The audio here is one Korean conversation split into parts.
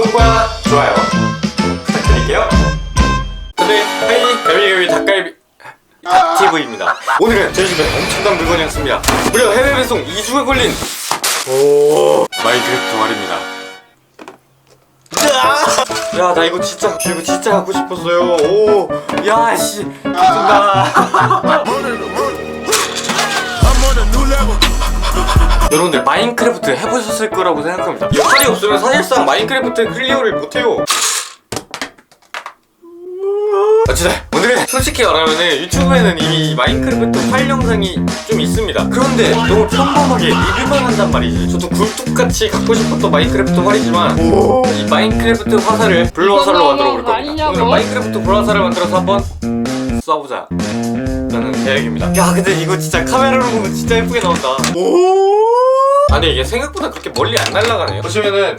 구독과 좋아요 부탁드릴게요. 근데 헤이 갈비갈비 닭갈비 닭TV입니다. 오늘은 제 집에 엄청난 물건이 왔습니다. 무려 해외 배송 2주가 걸린 오 마인크래프트 말입니다. 야, 나 이거 진짜, 이거 진짜 갖고 싶었어요. 오, 야, 씨, 좋다. 여러분들 마인크래프트 해보셨을 거라고 생각합니다. 이 활이 없으면 사실상 마인크래프트 클리어를 못해요. 아 진짜. 오늘은 솔직히 말하면은 유튜브에는 이미 마인크래프트 활 영상이 좀 있습니다. 그런데 너무 평범하게 리뷰만 한단 말이지. 저도 굴뚝같이 갖고 싶었던 마인크래프트 활이지만 이 마인크래프트 화살을 불화살로 만들어 볼 겁니다. 오늘 마인크래프트 불화살을 만들어서 한번 쏴보자. 라는 계획입니다. 야 근데 이거 진짜 카메라로 보면 진짜 예쁘게 나온다 아니 이게 생각보다 그렇게 멀리 안 날아가네요 보시면은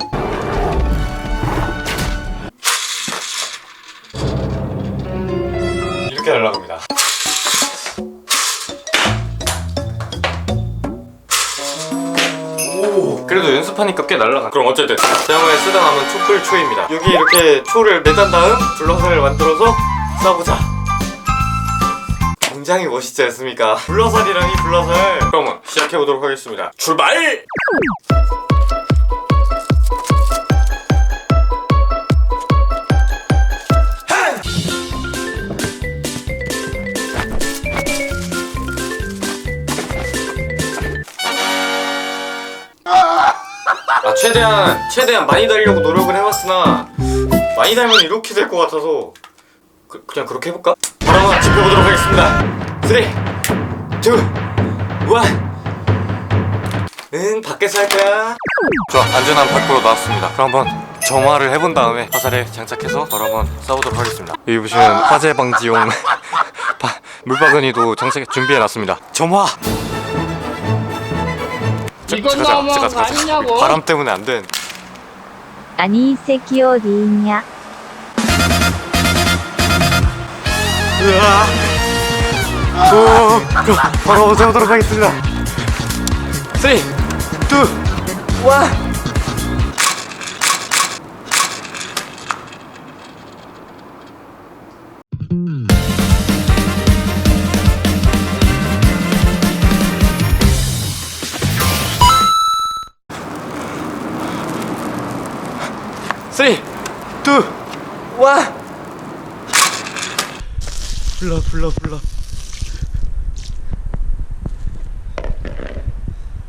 이렇게 날아갑니다. 오, 그래도 연습하니까 꽤 날아가. 그럼 어쨌든 다음에 쓰다 남은 촛불 초입니다. 여기 이렇게 초를 매단 다음 불화살을 만들어서 쏴보자. 굉장히 멋있지 않습니까? 불화살이랑 이 불화살. 그러면 시작해 보도록 하겠습니다. 출발! 아 최대한 최대한 많이 달려고 노력을 해봤으나 많이 달면 이렇게 될 것 같아서 그, 그냥 그렇게 해볼까? 바로 지켜보도록 하겠습니다. 3, 2, 1. 응, 밖에서 할 거야. 좋아, 안전한 밖으로 나왔습니다. 그럼 한번 정화를 해본 다음에 화살에 장착해서 바로 한번 싸보도록 하겠습니다. 여기 보시면 화재 방지용 물바구니도 장착 준비해놨습니다. 정화! 이건 너무 아니냐고. 바람 때문에 안 된. 아니 새끼 어디 있냐? 으아. 오, 그럼 바로 세우도록 하겠습니다. 3, 2, 1. 쓰리, 투, 원. 불러 불러 불러